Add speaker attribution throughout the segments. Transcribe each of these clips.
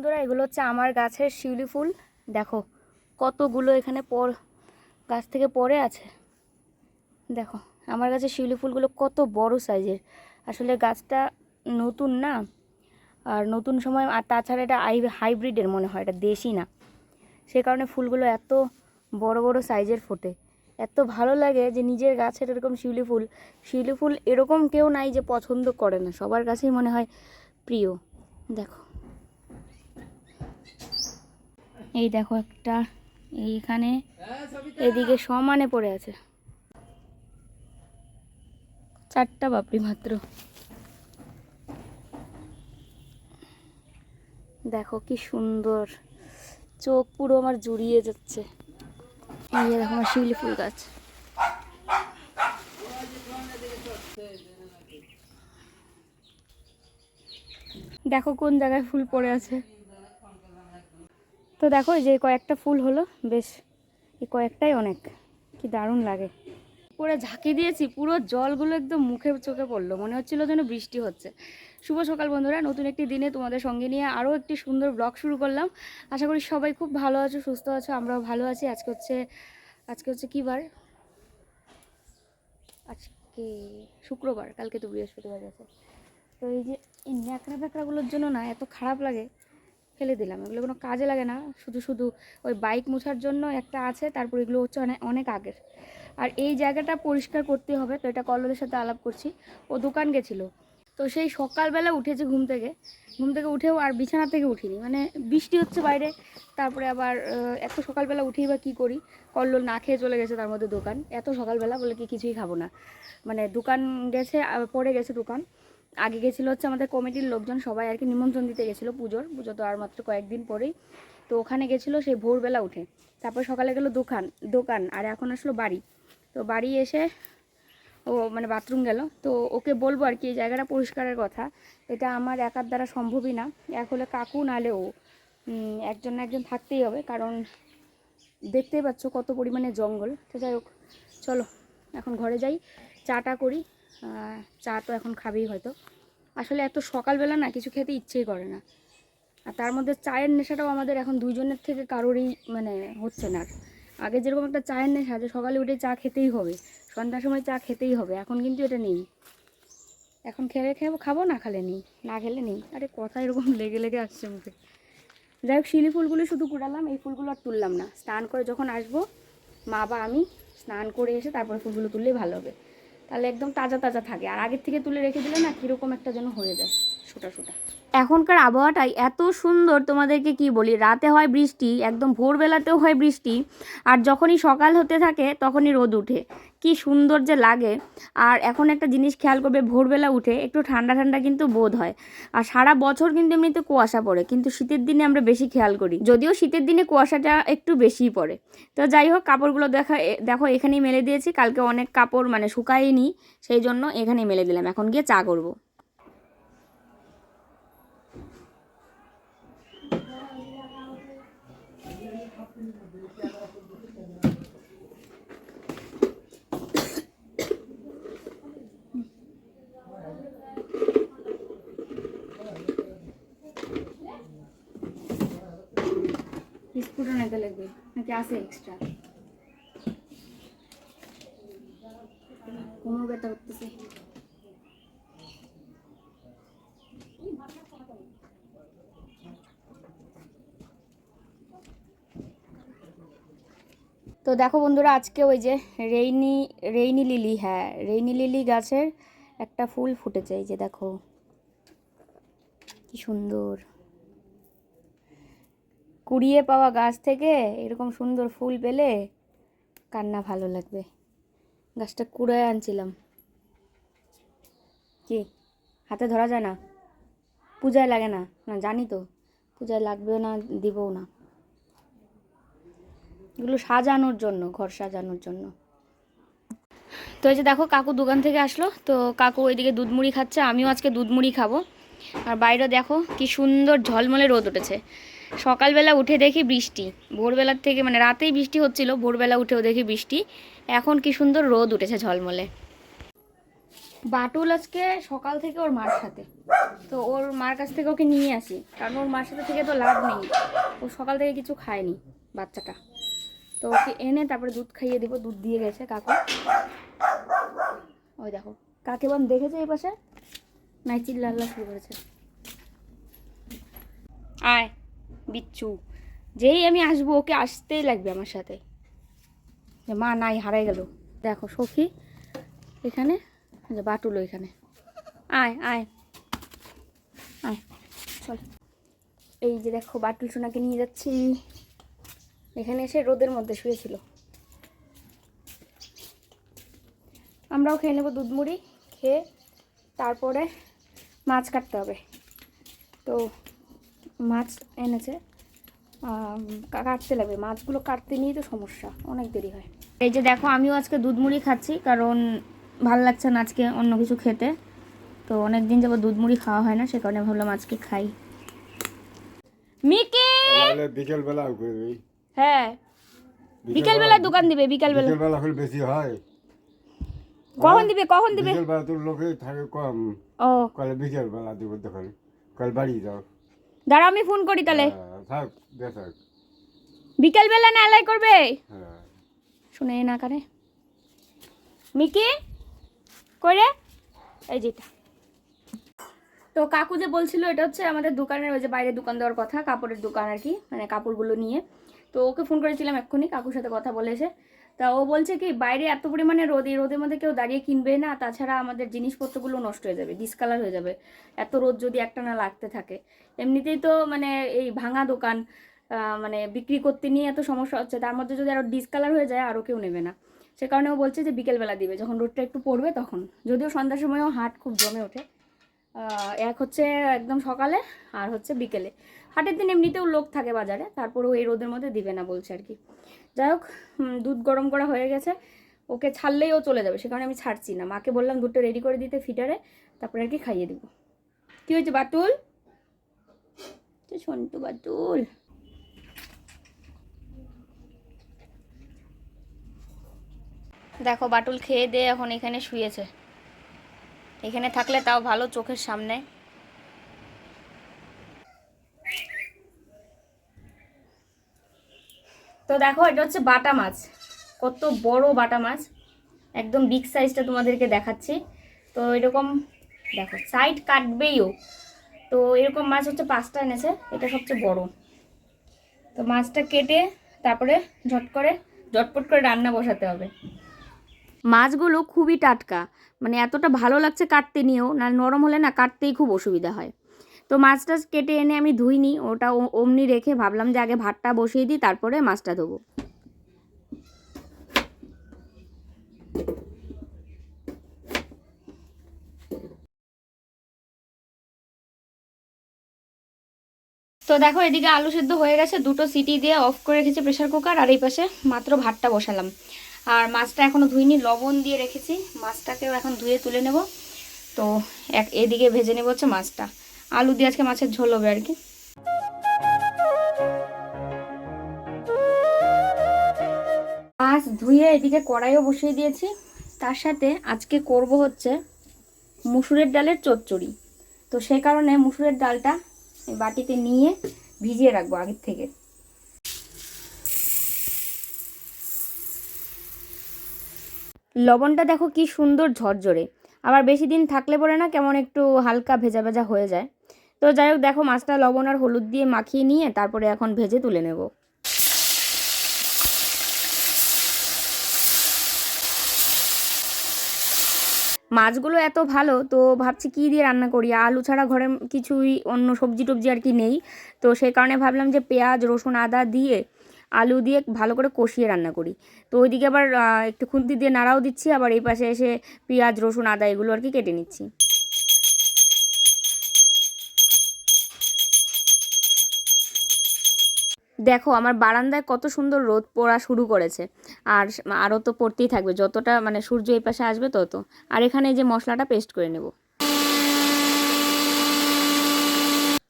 Speaker 1: বন্ধুরা, এগুলো হচ্ছে আমার গাছের শিউলি ফুল। দেখো, কতগুলো এখানে পর গাছ থেকে পড়ে আছে। দেখো, আমার গাছের শিউলি ফুলগুলো কত বড় সাইজের। আসলে গাছটা নতুন না, আর নতুন সময়, আর তাছাড়া এটা হাইব্রিডের মনে হয়, এটা দেশি না। সে কারণে ফুলগুলো এত বড় বড় সাইজের ফোটে। এত ভালো লাগে যে নিজের গাছের এরকম শিউলি ফুল শিউলি ফুল এরকম কেউ নাই যে পছন্দ করে না। সবার কাছেই মনে হয় প্রিয়। দেখো এই দেখো একটা, এইখানে এদিকে সমানে পড়ে আছে। চারটা বাপরি মাত্র। দেখো কি সুন্দর, চোখ পুরো আমার জুড়িয়ে যাচ্ছে। এই দেখো আমার শিউলি ফুল গাছ। দেখো কোন জায়গায় ফুল পড়ে আছে। তো দেখো যে কয়েকটা ফুল হলো, বেশ, এই কয়েকটাই অনেক। কি দারুণ লাগে। পুরো ঝাঁকি দিয়েছি, পুরো জলগুলো একদম মুখে, চোখে পড়ল। মনে হচ্ছিল যেন বৃষ্টি হচ্ছে। শুভ সকাল বন্ধুরা, নতুন একটি দিনে তোমাদের সঙ্গে নিয়ে আরও একটি সুন্দর ব্লগ শুরু করলাম। আশা করি সবাই খুব ভালো আছো, সুস্থ আছো, আমরাও ভালো আছি। আজকে হচ্ছে আজকে হচ্ছে কী বার? আজকে শুক্রবার, কালকে তো বৃহস্পতিবার আছে। তো এই যে এই ন্যাকড়া ফ্যাকড়াগুলোর জন্য না, এত খারাপ লাগে। ফেলে দিলাম। এগুলো কোনো কাজে লাগে না। শুধু শুধু ওই বাইক মোছার জন্য একটা আছে, তারপর এগুলো হচ্ছে অনেক আগের। আর এই জায়গাটা পরিষ্কার করতে হবে। তো এটা কল্লোদের সাথে আলাপ করছি। ও দোকান গেছিল। তো সেই সকালবেলা উঠেছে ঘুম থেকে। ঘুম থেকে উঠেও আর বিছানা থেকে উঠিনি। মানে বৃষ্টি হচ্ছে বাইরে। তারপরে আবার এত সকালবেলা উঠেই বা কী করি? কল্লোল না খেয়ে চলে গেছে তার মধ্যে দোকান। এত সকালবেলা বলে কি কিছুই খাব না। মানে দোকান গেছে পরে গেছে দোকান। আগে গেছিল হচ্ছে আমাদের কমিটির লোকজন সবাই আর কি নিমন্ত্রণ দিতে গেছিল পুজোর। পুজো তো আর মাত্র কয়েকদিন পরেই। তো ওখানে গেছিল সেই ভোরবেলা উঠে। তারপর সকালে গেলো দোকান দোকান আর এখন আসলো বাড়ি। তো বাড়ি এসে ও মানে বাথরুম গেল। তো ওকে বলব আর কি, এই জায়গাটা পরিষ্কারের কথা। এটা আমার একার দ্বারা সম্ভবই না। এক হলে কাকু, নাহলে ও। একজন না একজন থাকতেই হবে। কারণ দেখতেই পাচ্ছ কত পরিমাণে জঙ্গল। তো যাই হোক, চলো, এখন ঘরে যাই চাটা করি। চা তো এখন খাবেই হয়তো। আসলে এত সকালবেলা না কিছু খেতে ইচ্ছেই করে না। আর তার মধ্যে চায়ের নেশাটাও আমাদের এখন দুইজনের থেকে কারোরই মানে হচ্ছে না আগে যেরকম একটা চায়ের নেশা যে সকালে উঠে চা খেতেই হবে, সন্ধ্যার সময় চা খেতেই হবে, এখন কিন্তু এটা নেই। এখন খেলে খেয়ে খাব, না খালে নেই, না খেলে নেই। আরে কথা এরকম লেগে লেগে আসছে মুখে। যাই হোক, শিলি ফুলগুলো শুধু কুড়ালাম, এই ফুলগুলো আর তুললাম না। স্নান করে যখন আসব, মা বা আমি স্নান করে এসে তারপরে ফুলগুলো তুললেই ভালো হবে। তাহলে একদম তাজা তাজা থাকে। আর আগের থেকে তুলে রেখে দিলে না কীরকম একটা যেন হয়ে যায়। এখনকার আবহাওয়াটাই এত সুন্দর, তোমাদেরকে কি বলি? রাতে হয় বৃষ্টি, একদম ভোরবেলাতেও হয় বৃষ্টি, আর যখনই সকাল হতে থাকে তখনই রোদ উঠে। কি সুন্দর যে লাগে। আর এখন একটা জিনিস খেয়াল করবে, ভোরবেলা উঠে একটু ঠান্ডা ঠান্ডা কিন্তু বোধ হয়। আর সারা বছর কিন্তু এমনিতে কুয়াশা পড়ে, কিন্তু শীতের দিনে আমরা বেশি খেয়াল করি। যদিও শীতের দিনে কুয়াশাটা একটু বেশিই পড়ে। তো যাই হোক, কাপড়গুলো দেখা দেখো, এখানেই মেলে দিয়েছি। কালকে অনেক কাপড় মানে শুকায়নি, সেই জন্য এখানেই মেলে দিলাম। এখন গিয়ে চা করব। বিস্কুটও নিতে লাগবে, নাকি আছে এক্সট্রা কোমর ব্যথা করতেছে। তো দেখো বন্ধুরা, আজকে ওই যে রেইনি রেইনি লিলি হ্যাঁ রেইনি লিলি গাছের একটা ফুল ফুটেছে, এই যে দেখো। কি সুন্দর। কুড়িয়ে পাওয়া গাছ থেকে এরকম সুন্দর ফুল পেলে কান্না ভালো লাগবে। গাছটা কুড়ায় আনছিলাম। কি? হাতে ধরা যায় না? পূজায় লাগে না? না, জানি তো। পূজায় লাগবেও না, দিবও না। এগুলো সাজানোর জন্য, ঘর সাজানোর জন্য। তো এই যে দেখো, কাকু দোকান থেকে আসলো। তো কাকু ওইদিকে দুধ মুড়ি খাচ্ছে, আমিও আজকে দুধ মুড়ি খাব। আর বাইরে দেখো, কি সুন্দর ঝলমলে রোদ উঠেছে। সকালবেলা উঠে দেখি বৃষ্টি। ভোরবেলার থেকে মানে রাতেই বৃষ্টি হচ্ছিল, ভোরবেলা উঠেও দেখি বৃষ্টি। এখন কি সুন্দর রোদ উঠেছে ঝলমলে। বাটুল আজকে সকাল থেকে ওর মার সাথে। তো ওর মার কাছ থেকে ওকে নিয়ে আসি। কারণ ওর মার সাথে থেকে তো লাভ নেই। ও সকাল থেকে কিছু খায়নি বাচ্চাটা। তো ওকে এনে তারপরে দুধ খাইয়ে দিব, দুধ দিয়ে গেছে কাকু। ওই দেখো, কাকে বাম দেখেছে এই পাশে? নাই চিল্লাল্লা শুরু করেছে। আয়। বিচ্ছু। যেই আমি আসব, ওকে আসতেই লাগবে আমার সাথে। যে মা নাই, হারাই গেল। দেখো সখী, এখানে যে বাটুলো এখানে আয় আয়। আয়, চল। এই যে দেখো, বাটুল সোনাকে নিয়ে যাচ্ছি। এখানে এসে রোদের মধ্যে শুয়েছিল। আমরাও খেয়ে নেব দুধ মুড়ি, খেয়ে তারপরে মাছ কাটতে হবে। তো মাছ এনেছে। কাটতে লাগবে। মাছগুলো কাটতে নিয়েই তো সমস্যা অনেক দেরি হয়। এই যে দেখো আমিও আজকে দুধ মুড়ি খাচ্ছি কারণ ভালো লাগছে না আজকে অন্য কিছু খেতে। তো অনেক দিন যাব দুধ মুড়ি খাওয়া হয় না সে কারণে ভাবলাম আজকে খাই। মিকি!
Speaker 2: বিকেল বেলা
Speaker 1: হ্যাঁ। বিকেলবেলা দোকান দিবে বিকেলবেলা।
Speaker 2: বিকেল বেলা হলে বেশি হয়।
Speaker 1: কখন দিবে কখন দিবে?
Speaker 2: বিকেল বেলা তোর লোকে থাকে কম।
Speaker 1: ও।
Speaker 2: কলে বিকেল বেলা দিব তখন কাল বাড়ি যাও।
Speaker 1: দাঁড়া আমি ফোন করি তাহলে।
Speaker 2: হ্যাঁ, থাক
Speaker 1: বিকেলবেলা না এলাই করবে?
Speaker 2: হ্যাঁ।
Speaker 1: শুনে না কারে। মিকি করে এই যেটা তো কাকু যে বলছিল এটা হচ্ছে আমাদের দোকানের ওই যে বাইরে দোকান দেওয়ার কথা কাপড়ের দোকান আর কি মানে কাপড়গুলো নিয়ে। তো ওকে ফোন করেছিলাম এক্ষুনি কাকুর সাথে কথা বলে এসে তা ও বলছে কি, বাইরে এত পরিমাণে রোদ, এই রোদের মধ্যে কেউ দাঁড়িয়ে কিনবে না, তাছাড়া আমাদের জিনিসপত্রগুলো নষ্ট হয়ে যাবে ডিসকালার হয়ে যাবে, এত রোদ যদি একটা না লাগতে থাকে। এমনিতেই তো মানে এই ভাঙা দোকান মানে বিক্রি করতে নিয়ে এত সমস্যা হচ্ছে, তার মধ্যে যদি আরও ডিসকালার হয়ে যায় আরও কেউ নেবে না। সে কারণে ও বলছে যে বিকেলবেলা দিবে, যখন রোদটা একটু পড়বে তখন। যদিও সন্ধ্যার সময়ও হাট খুব জমে ওঠে। এক হচ্ছে একদম সকালে, আর হচ্ছে বিকেলে। হাটের দিন এমনিতেও লোক থাকে বাজারে তারপরেও এই রোদের মধ্যে দিবে না বলছে আর কি। যাই হোক দুধ গরম করা হয়ে গেছে, ওকে ছাড়লেই ও চলে যাবে, সে কারণে আমি ছাড়ছি না। মাকে বললাম দুধটা রেডি করে দিতে ফিটারে, তারপরে আর কি খাইয়ে দিব। কী হয়েছে বাটুল তো সন্টু বাটুল দেখো বাটুল খেয়ে দিয়ে এখন এখানে শুয়েছে। এখানে থাকলে তাও ভালো চোখের সামনে। তো দেখো, এটা হচ্ছে বাটা মাছ। কত বড় বাটা মাছ। একদম বিগ সাইজটা তোমাদেরকে দেখাচ্ছি। তো এরকম, দেখো সাইড কাটবেইও তো এরকম মাছ হচ্ছে পাঁচটা এনেছে, এটা সবচেয়ে বড়। তো মাছটা কেটে তারপরে ঝট করে, ঝটপট করে রান্না বসাতে হবে। মাছগুলো খুবই টাটকা। মানে এতটা ভালো লাগছে কাটতে নিয়েও, না, নরম হলে না কাটতেই খুব অসুবিধা হয়। তো মাছটা কেটে এনে আমি ধুইনি, ওটা অমনি রেখে ভাবলাম যে আগে ভাতটা বসিয়ে দিই, তারপরে মাছটা ধোবো। তো দেখো, এদিকে আলু সেদ্ধ হয়ে গেছে, দুটো সিটি দিয়ে অফ করে রেখেছি প্রেশার কুকার আর এই পাশে মাত্র ভাতটা বসালাম। আর মাছটা এখনও ধুইনি, লবণ দিয়ে রেখেছি, মাছটাকেও এখন ধুয়ে তুলে নেব। তো এক, এদিকে ভেজে নেব হচ্ছে মাছটা। আলু দিয়ে আজকে মাছের ঝোল হবে আর কি। মাছ ধুয়ে এদিকে কড়াইও বসিয়ে দিয়েছি। তার সাথে আজকে করব হচ্ছে মুসুরের ডালের চচ্চড়ি। তো সেই কারণে মুসুরের ডালটা বাটিতে নিয়ে ভিজিয়ে রাখব আগের থেকে। লবণটা দেখো কি সুন্দর ঝরঝরে। আবার বেশি দিন থাকলে পরে না কেমন একটু হালকা ভেজা ভেজা হয়ে যায়। তো যাই হোক, দেখো মাছটা লবণ আর হলুদ দিয়ে মাখিয়ে নিয়ে তারপরে এখন ভেজে তুলে নেব। মাছগুলো এত ভালো, তো ভাবছি কী দিয়ে রান্না করি? আলু ছাড়া ঘরে কিছুই অন্য সবজি টবজি আর কি নেই। তো সেই কারণে ভাবলাম যে পেঁয়াজ, রসুন, আদা দিয়ে আলু দিয়ে ভালো করে কষিয়ে রান্না করি। তো ওইদিকে আবার একটু খুন্তি দিয়ে নাড়াও দিচ্ছি, আবার এই পাশে এসে পেঁয়াজ, রসুন, আদা এগুলো আর কি কেটে নিচ্ছি। দেখো, আমার বারান্দায় কত সুন্দর রোদ পড়া শুরু করেছে। আর আরও তো পড়তেই থাকবে, যতটা মানে সূর্য এই পাশে আসবে তত। আর এখানে যে মশলাটা পেস্ট করে নেব।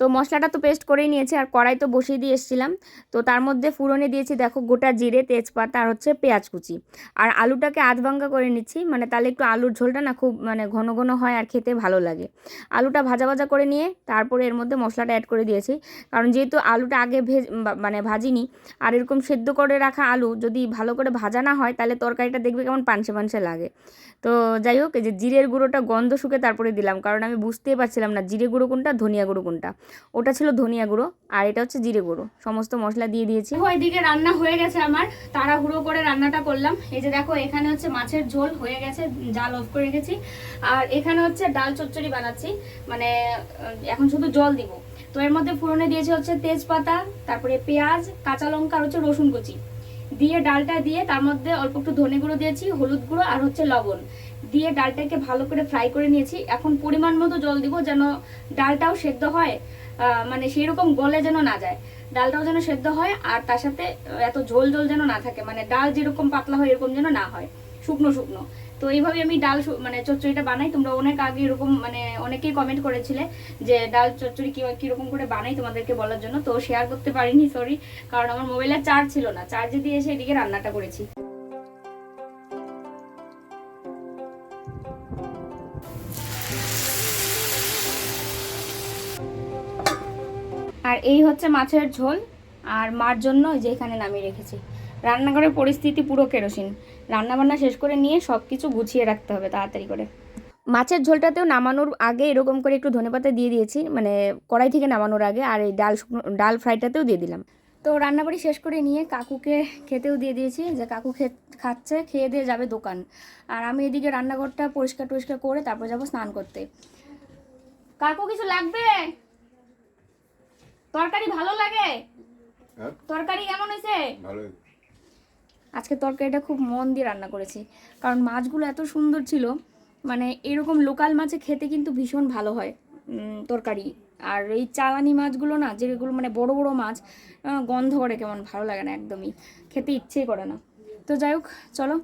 Speaker 1: তো মশলাটা তো পেস্ট করেই নিয়েছি আর কড়াই তো বসিয়ে দিয়ে এসেছিলাম। তো তার মধ্যে ফুরনে দিয়েছি দেখো গোটা জিরে, তেজপাতা আর হচ্ছে পেঁয়াজ কুচি। আর আলুটাকে আধ ভাঙ্গা করে নিচ্ছি মানে তাহলে একটু আলুর ঝোলটা না খুব মানে ঘন ঘন হয় আর খেতে ভালো লাগে। আলুটা ভাজা ভাজা করে নিয়ে তারপরে এর মধ্যে মশলাটা অ্যাড করে দিয়েছি। কারণ যেহেতু আলুটা আগে ভেজ মানে ভাজিনি, আর এরকম সেদ্ধ করে রাখা আলু যদি ভালো করে ভাজা না হয়, তাহলে তরকারিটা দেখবে কেমন পানসে পানসে লাগে। তো যাই হোক, এই যে জিরের গুঁড়োটা গন্ধ শুকে তারপরে দিলাম, কারণ আমি বুঝতেই পারছিলাম না জিরে গুঁড়ো কোনটা, ধনিয়া গুঁড়ো কোনটা। ওটা ছিল ধনিয়া গুঁড়ো, আর এটা হচ্ছে জিরে গুঁড়ো। সমস্ত মশলা দিয়ে দিয়েছি। ওইদিকে রান্না হয়ে গেছে আমার। তাড়াহুড়ো করে রান্নাটা করলাম। এই যে দেখো, এখানে হচ্ছে মাছের ঝোল হয়ে গেছে, জাল অফ করে রেখেছি। আর এখানে হচ্ছে ডাল চচ্চড়ি বানাচ্ছি। মানে এখন শুধু জল দিব। তো এর মধ্যে ফোড়নে দিয়েছি হচ্ছে তেজপাতা, তারপরে পেঁয়াজ, কাঁচা লঙ্কা, আর হচ্ছে রসুন কুচি। দিয়ে ডালটা দিয়ে তার মধ্যে অল্প একটু ধনে গুঁড়ো দিয়েছি, হলুদ গুঁড়ো, আর হচ্ছে লবণ। দিয়ে ডালটাকে ভালো করে ফ্রাই করে নিয়েছি। এখন পরিমাণ মতো জল দিব যেন ডালটাও সেদ্ধ হয় মানে সেই রকম গলে যেন না যায়। ডালটাও যেন সেদ্ধ হয় আর তার সাথে এত ঝোল ঝোল যেন না থাকে মানে ডাল যেরকম পাতলা হয় এরকম যেন না হয়, শুকনো শুকনো। তো এইভাবে আমি ডাল মানে চচ্চড়িটা বানাই। তোমরা অনেক আগে এরকম মানে অনেকেই কমেন্ট করেছিলে যে ডাল চচ্চড়ি কি কীরকম করে বানাই তোমাদেরকে বলার জন্য। তো শেয়ার করতে পারিনি সরি কারণ আমার মোবাইলে চার্জ ছিল না। চার্জে দিয়ে এসে এদিকে রান্নাটা করেছি। আর এই হচ্ছে মাছের ঝোল, আর মার জন্য যে এখানে নামিয়ে রেখেছি। রান্নাঘরের পরিস্থিতি পুরো কেরোসিন। রান্নাবান্না শেষ করে নিয়ে সব কিছু গুছিয়ে রাখতে হবে তাড়াতাড়ি করে। মাছের ঝোলটাতেও নামানোর আগে এরকম করে একটু ধনেপাতা দিয়ে দিয়েছি মানে কড়াই থেকে নামানোর আগে, আর এই ডাল ডাল ফ্রাইটাতেও দিয়ে দিলাম। তো রান্নাবাড়ি শেষ করে নিয়ে কাকুকে খেতেও দিয়ে দিয়েছি, যে কাকু খে খাচ্ছে, খেয়ে দিয়ে যাবে দোকান। আর আমি এদিকে রান্নাঘরটা পরিষ্কার টরিষ্কার করে তারপর যাব স্নান করতে। কাকু কিছু লাগবে? তরকারি ভালো লাগে?
Speaker 2: হ্যাঁ।
Speaker 1: তরকারি কেমন হয়েছে?
Speaker 2: ভালো
Speaker 1: আজকে তরকারিটা খুব মন দিয়ে রান্না করেছি। কারণ মাছগুলো এত সুন্দর ছিল মানে এরকম লোকাল মাছে খেতে কিন্তু ভীষণ ভালো হয় তরকারি। আর এই চালানি মাছগুলো না যেগুলো মানে বড় বড় মাছ গন্ধ করে কেমন ভালো লাগে না একদমই। খেতে ইচ্ছেই করে না। তো যাই হোক চলো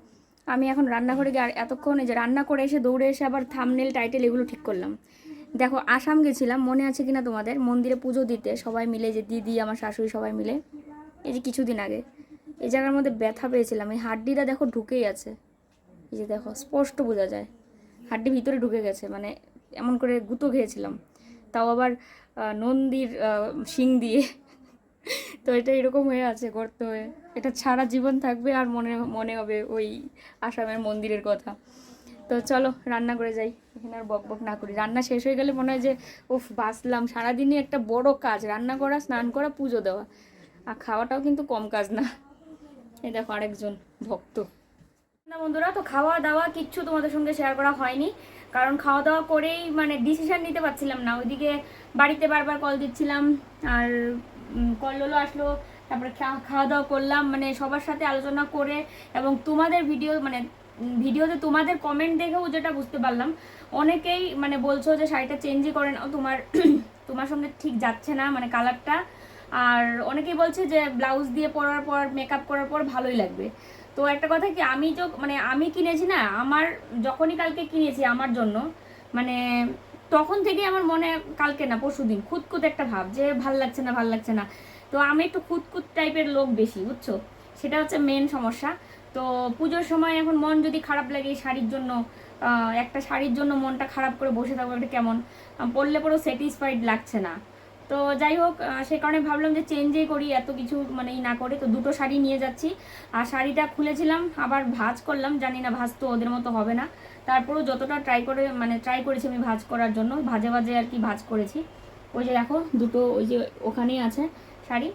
Speaker 1: আমি এখন রান্নাঘরে গিয়ে আর এতক্ষণ এই যে রান্না করে এসে দৌড়ে এসে আবার থামনেল টাইটেল এগুলো ঠিক করলাম। দেখো, আসাম গেছিলাম, মনে আছে কিনা তোমাদের? মন্দিরে পুজো দিতে সবাই মিলে, যে দিদি, আমার শাশুড়ি সবাই মিলে, এই যে কিছুদিন আগে, এই জায়গার মধ্যে ব্যথা পেয়েছিলাম। এই হাড্ডিটা দেখো ঢুকেই আছে। এই যে দেখো, স্পষ্ট বোঝা যায়। হাড্ডি ভিতরে ঢুকে গেছে মানে এমন করে গুঁতো খেয়েছিলাম। তাও আবার নন্দীর শিং দিয়ে। তো এটা এরকম হয়ে আছে, করতে হয়ে। এটা সারা জীবন থাকবে আর মনে মনে হবে ওই আসামের মন্দিরের কথা। তো চলো রান্না করে যাই। এখানে আর বক বক না করি। রান্না শেষ হয়ে গেলে মনে হয় যে, উফ, বাঁচলাম। সারাদিনই একটা বড় কাজ। রান্না করা, স্নান করা, পুজো দেওয়া। আর খাওয়াটাও কিন্তু কম কাজ না। এই দেখো আরেকজন ভক্ত। না বন্ধুরা, তো খাওয়া দাওয়া কিচ্ছু তোমাদের সঙ্গে শেয়ার করা হয়নি। কারণ খাওয়া দাওয়া করেই মানে ডিসিশন নিতে পারছিলাম না। ওইদিকে বাড়িতে বারবার কল দিচ্ছিলাম। আর কল কল্লোলো আসলো। তারপরে খাওয়া দাওয়া করলাম। মানে সবার সাথে আলোচনা করে এবং তোমাদের ভিডিও মানে ভিডিওতে তোমাদের কমেন্ট দেখেও যেটা বুঝতে পারলাম। অনেকেই মানে বলছো যে শাড়িটা চেঞ্জই করে নাও তোমার তোমার সঙ্গে ঠিক যাচ্ছে না মানে কালারটা আর অনেকেই বলছে যে ব্লাউজ দিয়ে পরার পর মেকআপ করার পর ভালোই লাগবে। তো একটা কথা কি, আমি তো মানে আমি কিনেছি না, আমার যখনই কালকে কিনেছি আমার জন্য মানে তখন থেকে আমার মনে কালকে না পরশুদিন খুঁতখুত একটা ভাব যে ভালো লাগছে না, ভালো লাগছে না। তো আমি একটু খুঁতখুত টাইপের লোক বেশি, বুঝছ? সেটা হচ্ছে মেন সমস্যা। তো পুজোর সময় এখন মন যদি খারাপ লাগে এই শাড়ির জন্য একটা শাড়ির জন্য মনটা খারাপ করে বসে থাকব একটা কেমন? পরলে পরেও স্যাটিসফাইড লাগছে না। তো যাই হোক সে কারণে ভাবলাম যে চেঞ্জই করি, এত কিছু মানে ই না করে, তো দুটো শাড়ি নিয়ে যাচ্ছি। আর শাড়িটা খুলেছিলাম, আবার ভাজ করলাম, জানি না ভাজ তো ওদের মতো হবে না। তারপরেও যতটা ট্রাই করে মানে ট্রাই করেছি আমি ভাজ করার জন্য, ভাজে ভাজে আর কি ভাজ করেছি। ওই যে দেখো, দুটো ওই যে ওখানেই আছে শাড়ি।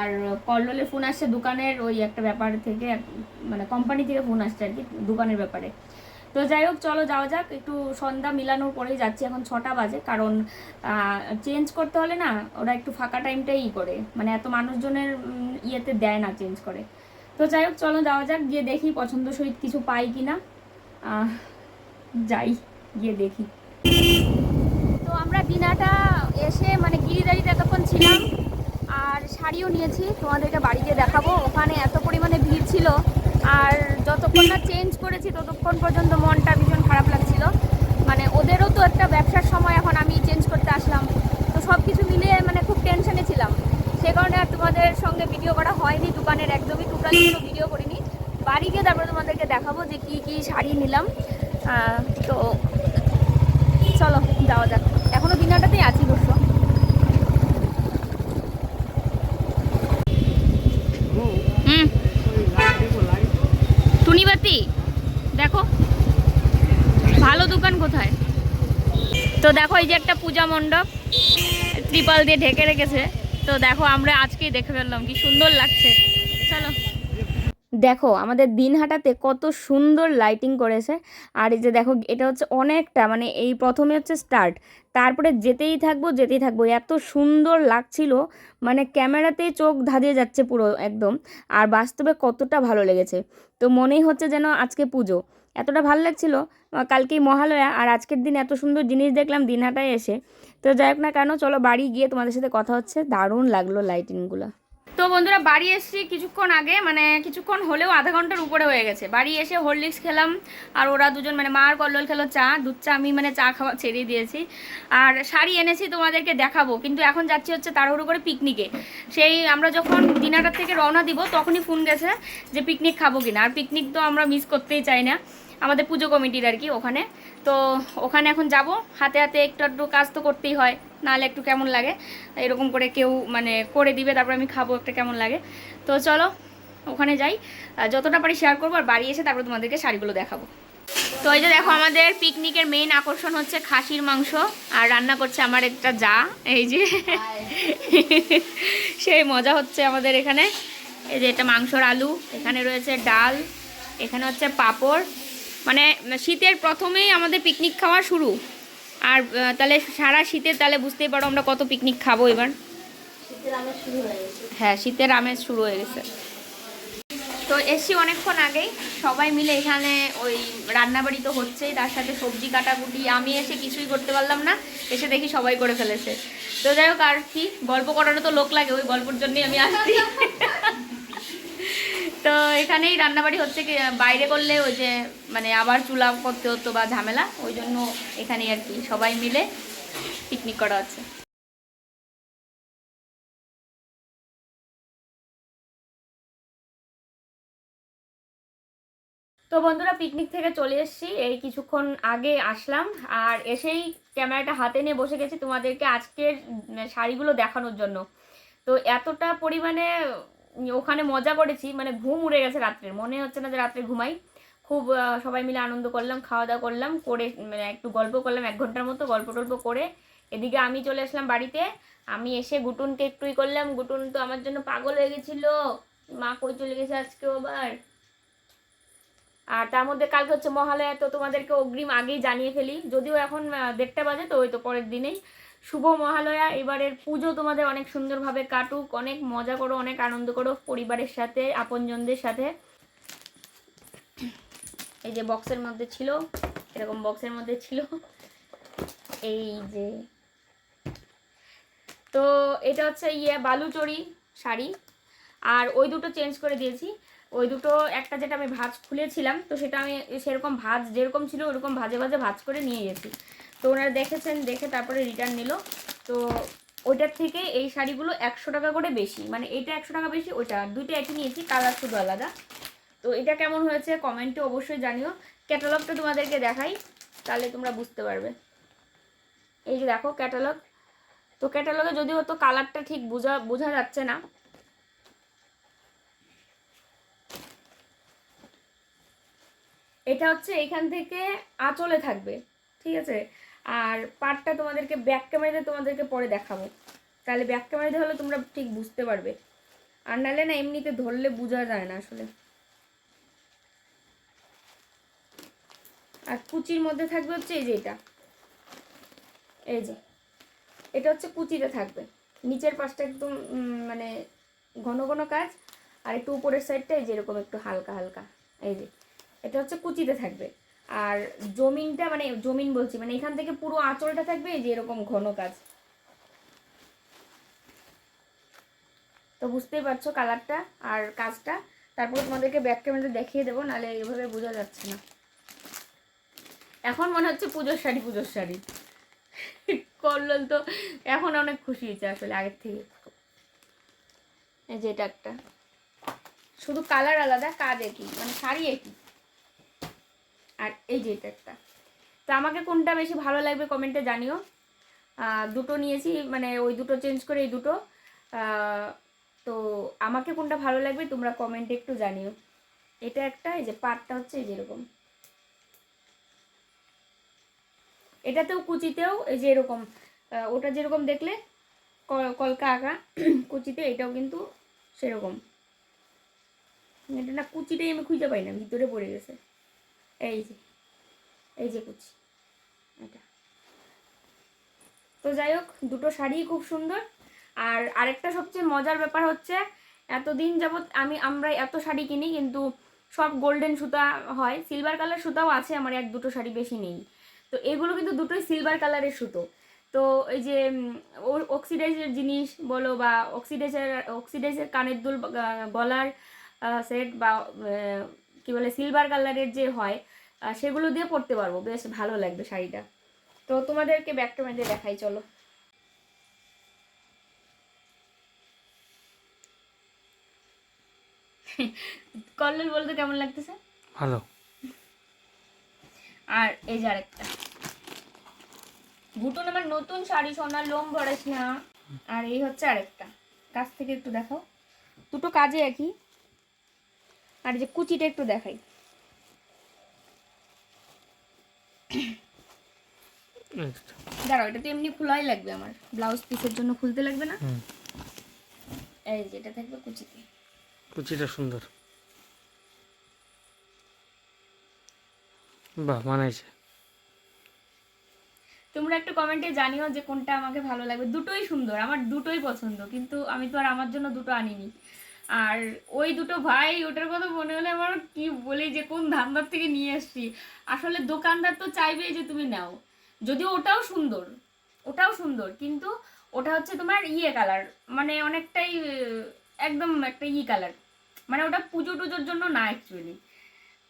Speaker 1: আর কল্লোলে ফোন আসছে দোকানের ওই একটা ব্যাপার থেকে মানে কোম্পানি থেকে ফোন আসছে আর কি, দোকানের ব্যাপারে। তো যাই হোক, চলো যাওয়া যাক, একটু সন্ধ্যা মিলানোর পরেই যাচ্ছি, এখন ছটা বাজে, কারণ চেঞ্জ করতে হলে না, ওরা একটু ফাঁকা টাইমটাই ই করে মানে এত মানুষজনের ইয়েতে দেয় না চেঞ্জ করে। তো যাই হোক, চলো যাওয়া যাক, গিয়ে দেখি পছন্দ সহিত কিছু পাই কি না যাই, গিয়ে দেখি। তো আমরা দিনাটা এসে মানে গিরিদারিতে এতক্ষণ ছিলাম শাড়িও নিয়েছি, তোমাদেরকে বাড়িতে দেখাবো। ওখানে এত পরিমাণে ভিড় ছিল, আর যতক্ষণ না চেঞ্জ করেছি ততক্ষণ পর্যন্ত মনটা ভীষণ খারাপ লাগছিল। মানে ওদেরও তো একটা ব্যবসার সময়, এখন আমি চেঞ্জ করতে আসলাম। তো সব কিছু মিলিয়ে মানে খুব টেনশনে ছিলাম। সে কারণে আর তোমাদের সঙ্গে ভিডিও করা হয়নি, দোকানের একদমই টোটালি কোনো ভিডিও করিনি। বাড়ি গিয়ে তারপরে তোমাদেরকে দেখাবো যে কি কি শাড়ি নিলাম। তো চলো, যাওয়া যাক। এখনও দিনাটাতেই আছি দেখো, ভালো দোকান কোথায়? তো দেখো, এই যে একটা পূজা মণ্ডপ, ত্রিপাল দিয়ে ঢেকে রেখেছে। তো দেখো, আমরা আজকেই দেখে ফেললাম, কি সুন্দর লাগছে। চলো। দেখো, আমাদের দিনহাটাতে কত সুন্দর লাইটিং করেছে। আর এই যে দেখো, এটা হচ্ছে অনেকটা মানে এই প্রথমে হচ্ছে স্টার্ট তারপরে যেতেই থাকব যেতেই থাকব। এত সুন্দর লাগছিল মানে ক্যামেরাতেই চোখ ধাঁধিয়ে যাচ্ছে পুরো একদম। আর বাস্তবে কতটা ভালো লেগেছে। তো মনেই হচ্ছে যেন আজকে পুজো। এতটা ভালো লাগছিল কালকেই মহালয়া, আর আজকের দিন এত সুন্দর জিনিস দেখলাম দিনহাটায় এসে। তো যাই হোক না কেন, চলো বাড়ি গিয়ে তোমাদের সাথে কথা হচ্ছে। দারুণ লাগল লাইটিংগুলো তো বন্ধুরা, বাড়ি এসেছি কিছুক্ষণ আগে মানে কিছুক্ষণ হলেও আধা ঘণ্টার উপরে হয়ে গেছে। বাড়ি এসে হরলিক্স খেলাম, আর ওরা দুজন মানে মা আর কল্লোল খেলো চা, দুধ চা, আমি মানে চা খাওয়া ছেড়ে দিয়েছি। আর শাড়ি এনেছি তোমাদেরকে দেখাবো, কিন্তু এখন যাচ্ছি হচ্ছে তাড়াহুড়ো করে পিকনিকে। সেই আমরা যখন দিনাটার থেকে রওনা দিব, তখনই ফোন গেছে যে পিকনিক খাব কিনা। আর পিকনিক তো আমরা মিস করতেই চাই না। আমাদের পুজো কমিটির আর কি ওখানে। তো ওখানে এখন যাব। হাতে হাতে একটু একটু কাজ তো করতেই হয়, নাহলে একটু কেমন লাগে? এরকম করে কেউ মানে করে দিবে, তারপর আমি খাব একটা কেমন লাগে। তো চলো, ওখানে যাই। যতটা পারি শেয়ার করব, আর বাড়ি এসে তারপর তোমাদেরকে শাড়িগুলো দেখাবো। তো এই যে দেখো, আমাদের পিকনিকের মেইন আকর্ষণ হচ্ছে খাসির মাংস, আর রান্না করছে আমার একটা যা, এই যে। সেই মজা হচ্ছে আমাদের এখানে। এই যে এটা মাংসর আলু, এখানে রয়েছে ডাল, এখানে হচ্ছে পাঁপড় মানে শীতের প্রথমেই আমাদের পিকনিক খাওয়া শুরু। আর তাহলে সারা শীতে তাহলে বুঝতেই পারো আমরা কত পিকনিক খাব এবার। হ্যাঁ শীতের আমেজ শুরু হয়ে গেছে। তো এসছি অনেকক্ষণ আগেই। সবাই মিলে এখানে ওই রান্নাবাড়ি তো হচ্ছেই তার সাথে সবজি কাটাকুটি। আমি এসে কিছুই করতে পারলাম না এসে দেখি সবাই করে ফেলেছে। তো যাই হোক আর কি? গল্প করারও তো লোক লাগে ওই গল্পের জন্যই আমি আসছি। তো এখানেই রান্নাবাড়ি হচ্ছে কি বাইরে করলে ওই যে মানে আবার চুলা করতে হতো বা ঝামেলা, ওই জন্য এখানেই আর কি, সবাই মিলে পিকনিক করা হচ্ছে। তো বন্ধুরা পিকনিক থেকে চলে এসেছি, এই কিছুক্ষণ আগে আসলাম, আর এসেই ক্যামেরাটা হাতে নিয়ে বসে গেছি তোমাদেরকে আজকের শাড়িগুলো দেখানোর জন্য। তো এতটা পরিমাণে ওখানে মজা করেছি মানে ঘুম উড়ে গেছে রাত্রে মনে হচ্ছে না যে রাত্রে ঘুমাই। খুব সবাই মিলে আনন্দ করলাম খাওয়া দাওয়া করলাম, করে মানে একটু গল্প করলাম, এক ঘণ্টার মতো গল্প টল্প করে। এদিকে আমি চলে আসলাম বাড়িতে। আমি এসে গুটুনকে একটুই করলাম। গুটুন তো আমার জন্য পাগল হয়ে গেছিল। মা কই চলে গেছে আজকে আবার? আর তার মধ্যে কালকে হচ্ছে মহালয়া, তো তোমাদেরকে অগ্রিম আগেই জানিয়ে ফেলি। যদিও এখন দেড়টা বাজে, তো ওই তো পরের দিনেই। শুভ মহালয়া। এবারের পুজো তোমাদের অনেক সুন্দরভাবে কাটুক, অনেক মজা করো, অনেক আনন্দ করো পরিবারের সাথে, আপনজনদের সাথে। এই যে বক্সের মধ্যে ছিল, এরকম বক্সের মধ্যে ছিল। এই যে তো এটা হচ্ছে ইয়ে বালুচড়ি শাড়ি। আর ওই দুটো চেঞ্জ করে দিয়েছি। ওই দুটো একটা যেটা আমি ভাজ খুলেছিলাম, তো সেটা আমি সেরকম ভাজ যেরকম ছিল ওরকম ভাজে ভাজে ভাজ করে নিয়ে গেছি। তো ওনারা দেখেছেন, দেখে তারপরে রিটার্ন নিল। তো ওইটার থেকে এই শাড়িগুলো একশো টাকা করে বেশি। মানে এটা একশো টাকা বেশি, ওইটা দুইটা একই নিয়েছি কালার শুধু আলাদা। তো এটা কেমন হয়েছে কমেন্টে অবশ্যই জানিও। ক্যাটালগটা তোমাদেরকে দেখাই, তাহলে তোমরা বুঝতে পারবে। এই যে দেখো ক্যাটালগ তো ক্যাটালগে যদিও তো কালারটা ঠিক বোঝা বোঝা যাচ্ছে না। এটা হচ্ছে এখান থেকে আঁচলে থাকবে, ঠিক আছে? আর পার্টটা তোমাদেরকে ব্যাক ক্যামেরাতে তোমাদেরকে পরে দেখাবো। তাহলে ব্যাক ক্যামেরাতে হলে তোমরা ঠিক বুঝতে পারবে। আর নাহলে না এমনিতে ধরলে বোঝা যায় না আসলে। আর কুচির মধ্যে থাকবে হচ্ছে এই যে এটা। এই যে। এটা হচ্ছে কুচিতে থাকবে। নিচের পাশটা একদম মানে ঘন ঘন কাজ, আর একটু উপরের সাইডটা এই যে এরকম একটু হালকা হালকা। এই যে। এটা হচ্ছে কুচিতে থাকবে। আর জমিনটা মানে জমিন বলছি মানে এখান থেকে পুরো আঁচলটা থাকবে এই যে এরকম ঘন কাজ। তো বুঝতেই পারছ কালারটা আর কাজটা। তারপরে তোমাদেরকে ব্যাক ক্যামেরাতে দেখিয়ে দেবো, নাহলে এইভাবে বোঝা যাচ্ছে না। এখন মনে হচ্ছে পুজোর শাড়ি পুজোর শাড়ি। কল্লোল তো এখন অনেক খুশি হয়েছে আসলে আগের থেকে। এই যে এটা একটা। শুধু কালার আলাদা, কাজ একই মানে শাড়ি একই। আর এই যে এটা। একটা তো আমাকে কোনটা বেশি ভালো লাগবে কমেন্টে জানিও। দুটো নিয়েছি মানে ওই দুটো চেঞ্জ করে এই দুটো। তো আমাকে কোনটা ভালো লাগবে তোমরা কমেন্টে একটু জানিও। এটা একটা, এই যে পাটটা হচ্ছে এই যেরকম এটাতেও কুচিতেও এই যে এরকম ওটা যেরকম দেখলে কল- কলকা আঁকা, কুচিতে এটাও কিন্তু সেরকম। এটা না কুচিটাই আমি খুঁজে পাই না, ভিতরে পড়ে গেছে। এই যে এই যে কুচি, এটা। তো যাই হোক, দুটো শাড়ি খুব সুন্দর। আর আরেকটা সবচেয়ে মজার ব্যাপার হচ্ছে, এতদিন যাবৎ আমি, আমরা এত শাড়ি কিনি, কিন্তু সব গোল্ডেন সুতা হয়। সিলভার কালার সুতাও আছে, আমার এক দুটো শাড়ি বেশি নেই। তো এগুলো কিন্তু দুটোই সিলভার কালারের সুতো। তো এই যে অক্সিডাইজের জিনিস বলো বা অক্সিডাইজের অক্সিডাইজের কানের দুল বা গা- গলার সেট বা কি বলে, সিলভার কালারের যে হয় সেগুলো দিয়ে পরতে পারব। বেশ ভালো লাগবে শাড়িটা। তো তোমাদেরকে ব্যাকটা মেঁধে দেখাই চলো। কল্লোল বলতে কেমন লাগতেছে?
Speaker 3: ভালো।
Speaker 1: আর এই যে আরেকটা। বুটন আমার নতুন শাড়ি সোনার লোম ভরেছ না আর এই হচ্ছে আরেকটা। কাছ থেকে একটু দেখাও। দুটো কাজে একই। আর এই যে কুচিটা একটু দেখাই
Speaker 3: এই তো।
Speaker 1: দাঁড়াও এটা তো এমনি খোলাই লাগবে আমার। ব্লাউজ পিসের জন্য খুলতে লাগবে না? এই যে এটা থাকবে কুচিতে।
Speaker 3: কুচিটা সুন্দর। বাহ মানাইছে
Speaker 1: তোমরা একটু কমেন্টে জানিও যে কোনটা আমাকে ভালো লাগবে। দুটোই সুন্দর আমার দুটোই পছন্দ কিন্তু আমি তো আর আমার জন্য দুটো আনিনি। আর ওই দুটো ভাই ওটার কথা মনে হলে আমার কি বলি যে কোন ধান্দার থেকে নিয়ে আসছি। আসলে দোকানদার তো চাইবেই যে তুমি নাও। যদিও ওটাও সুন্দর ওটাও সুন্দর কিন্তু ওটা হচ্ছে তোমার ইয়ে কালার মানে অনেকটাই একদম একটা ই কালার মানে ওটা পুজো টুজোর জন্য না অ্যাকচুয়ালি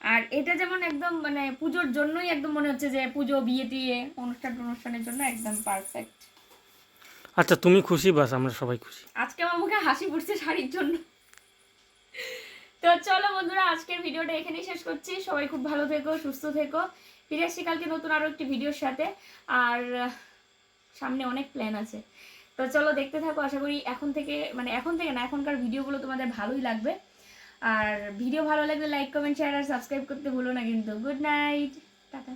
Speaker 1: আর এটা যেমন একদম মানে পুজোর জন্যই একদম মনে হচ্ছে যে পুজো বিয়ে টিয়ে অনুষ্ঠান অনুষ্ঠানের জন্য একদম পারফেক্ট
Speaker 3: আচ্ছা তুমি খুশি? বাস আমরা সবাই খুশি।
Speaker 1: আজকে আমার মুখে হাসি ফুটছে শাড়ির জন্য। তো চলো বন্ধুরা আজকের ভিডিওটা এখানেই শেষ করছি। সবাই খুব ভালো থেকো সুস্থ থেকো। ফিরে আসছি কালকে নতুন আরও একটি ভিডিওর সাথে। আর, সামনে অনেক প্ল্যান আছে। তো চলো দেখতে থাকো, আশা করি এখন থেকে মানে এখন থেকে না, এখনকার ভিডিওগুলো তোমাদের ভালোই লাগবে। আর ভিডিও ভালো লাগলে লাইক কমেন্ট শেয়ার আর সাবস্ক্রাইব করতে ভুলো না কিন্তু। Good night tata.